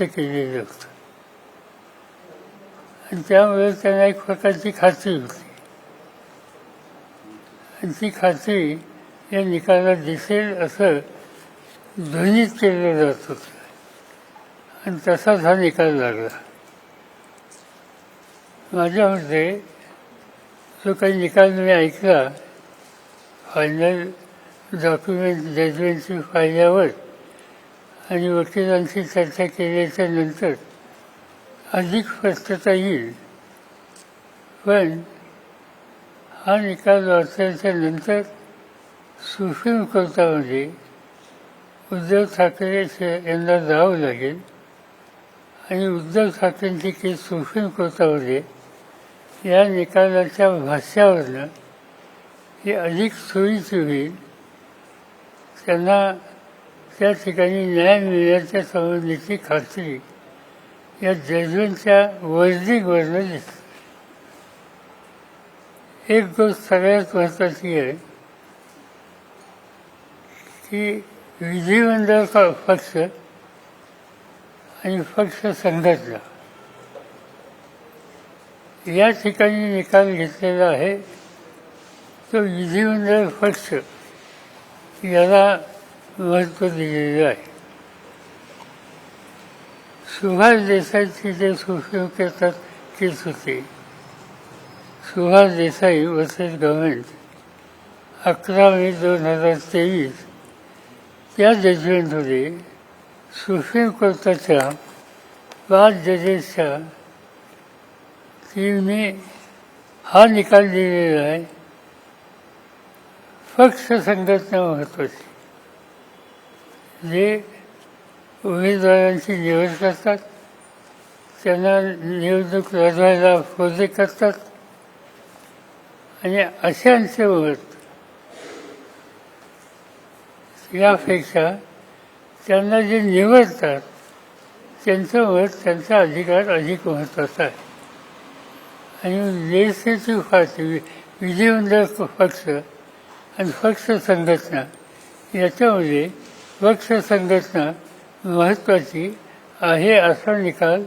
व्यक्त केलेलं होतं आणि त्यामुळे त्यांना एक प्रकारची खात्री होती. आणि ती खात्री या निकालात दिसेल असं ध्वनीत केलं जात होतं. आणि तसाच हा निकाल लागला. माझ्या मते जो काही निकाल मी ऐकला फायनल डॉक्युमेंट जजमेंटची पाहिल्यावर आणि वकिलांशी चर्चा केल्याच्यानंतर अधिक स्पष्टता येईल. पण हा निकाल वाचल्याच्या नंतर सुप्रीम कोर्टामध्ये उद्धव ठाकरे यांना जावं लागेल आणि उद्धव ठाकरेंची केस सुप्रीम कोर्टामध्ये या निकालाच्या भाष्यावरनं हे अधिक सोयीची होईल. त्यांना त्या ठिकाणी न्याय मिळण्याच्या संबंधीची खात्री या जजमेंटच्या वर्ण दिसते. एक गोष्ट सगळ्यात महत्त्वाची आहे की विधिमंडळ पक्ष आणि पक्ष संघटना. या ठिकाणी निकाल घेतलेला आहे. तो विधिमंडळ पक्ष याला महत्त्व दिलेलं आहे. सुभाष देसाईची जे सुप्रीम कोर्टात केस होते सुभाष देसाई वर्सेस गव्हर्मेंट अकरा मे दोन हजार तेवीस त्या जजमेंटमध्ये सुप्रीम कोर्टाच्या पाच जजेसच्या टीमने हा निकाल दिलेला आहे. पक्ष संघटना महत्त्वाची जे उमेदवारांची निवड करतात त्यांना निवडणूक लढवायला फोजे करतात आणि अशांचे मत यापेक्षा त्यांना जे निवडतात त्यांचं मत त्यांचा अधिकार अधिक महत्त्वाचा आहे. आणि नेसेची पार्टी विधिमंडळ पक्ष आणि पक्ष संघटना याच्यामध्ये पक्ष संघटना महत्त्वाची आहे असा निकाल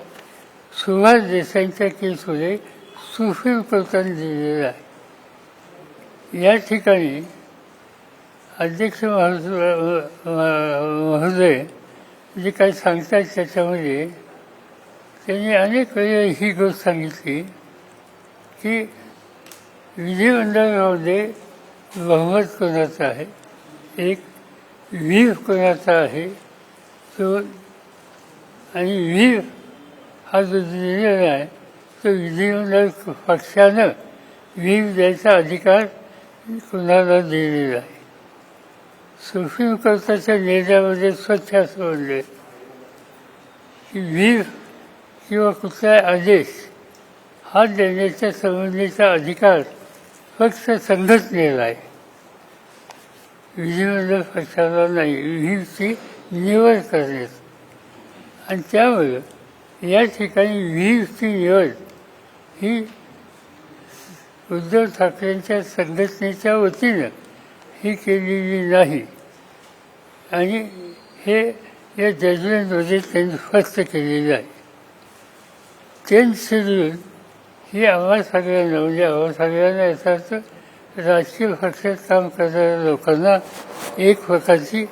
सुभाष देसाईंच्या केसमध्ये सुप्रीम कोर्टाने दिलेला आहे. या ठिकाणी अध्यक्ष महोदय जे काही सांगतात त्याच्यामध्ये त्यांनी अनेक वेळी ही गोष्ट सांगितली की विधिमंडळामध्ये बहुमत कोणाचं आहे? एक वीर कोणाचा आहे? तो आणि वीर हा जो दिलेला आहे तो विधिमंडळ पक्षानं वीर द्यायचा अधिकार कुणाला दिलेला आहे? सुप्रीम कोर्टाच्या निर्णयामध्ये स्वच्छ असं म्हणले की वीर किंवा कुठलाही आदेश हा देण्याच्या संबंधीचा अधिकार फक्त संघटनेला आहे. विधिमंडळ पक्षाला नाही व्हीपची निवड करण्यात आणि त्यामुळं या ठिकाणी व्हीपची निवड ही उद्धव ठाकरेंच्या संघटनेच्या वतीनं ही केलेली नाही. आणि हे या जजमेंटमध्ये त्यांनी स्पष्ट केलेलं आहे. टेन्थ शेड्यूल ही आम्हा सगळ्यांना म्हणजे आम्हा सगळ्यांना याचा अर्थ राजकीय पक्षात काम करणाऱ्या लोकांना एक प्रकारची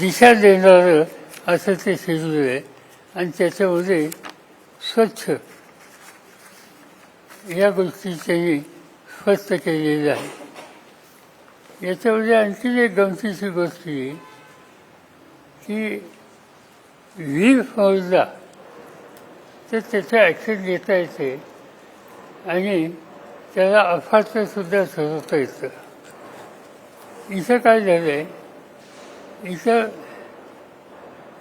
दिशा देणारं असं ते शेड्यूल आहे. आणि त्याच्यामध्ये स्वच्छ या गोष्टी त्यांनी स्पष्ट केलेल्या आहे. याच्यामध्ये आणखीन एक गमतीची गोष्ट आहे की व्ही फौजला तर त्याचं ॲक्शन घेता येते आणि त्याला अफाटसुद्धा सुद्धा येतं. इथं काय झालं आहे इथं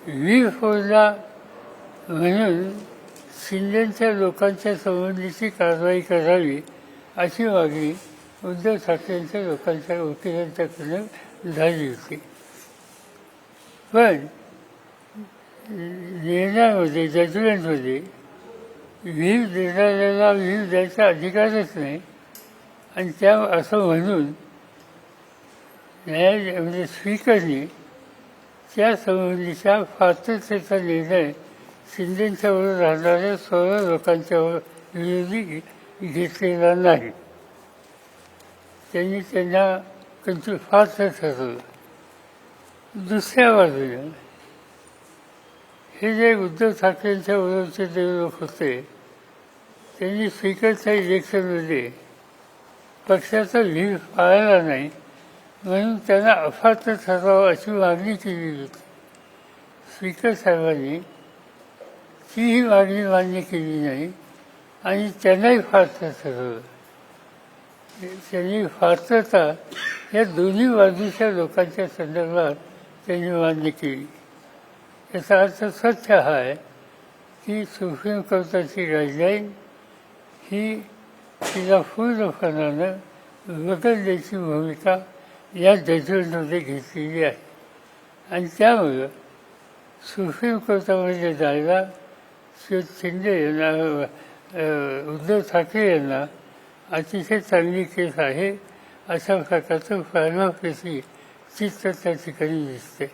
व्ही फोडला म्हणून शिंदेच्या लोकांच्या संबंधीची कारवाई करावी अशी मागणी उद्धव ठाकरेंच्या लोकांच्या वकिलांच्याकडून झाली होती. पण निर्णयामध्ये जजमेंटमध्ये वीज देणाऱ्याला वीज द्यायचा अधिकारच नाही. आणि त्या असं म्हणून न्याय म्हणजे स्पीकरने त्या संबंधीच्या पात्रतेचा निर्णय शिंदेच्या राहणाऱ्या सोळा लोकांच्या विरोधी घेतलेला नाही. त्यांनी त्यांना कंचू फारसं ठरवलं. दुसऱ्या बाजूने हे जे उद्धव ठाकरेंच्या वरचे जे लोक होते त्यांनी स्पीकरच्या इलेक्शनमध्ये पक्षाचा व्हीप पाळला नाही म्हणून त्यांना अफाट ठरावं अशी मागणी केली होती. स्पीकर साहेबांनी तीही मागणी मान्य केली नाही आणि त्यांनाही फारत ठरवलं त्यांनी फारतता या दोन्ही बाजूच्या लोकांच्या संदर्भात त्यांनी मान्य केली. याचा अर्थ स्वच्छ हा आहे की सुप्रीम कोर्टाची गाईडलाईन ही तिला पूर्णपणानं बदलण्याची भूमिका या जजमेंटमध्ये घेतलेली आहे. आणि त्यामुळं सुप्रीम कोर्टामध्ये जायला श्री शिंदे यांना उद्धव ठाकरे यांना अतिशय चांगली केस आहे अशा प्रकारचं प्रायमा चित्र त्या ठिकाणी दिसते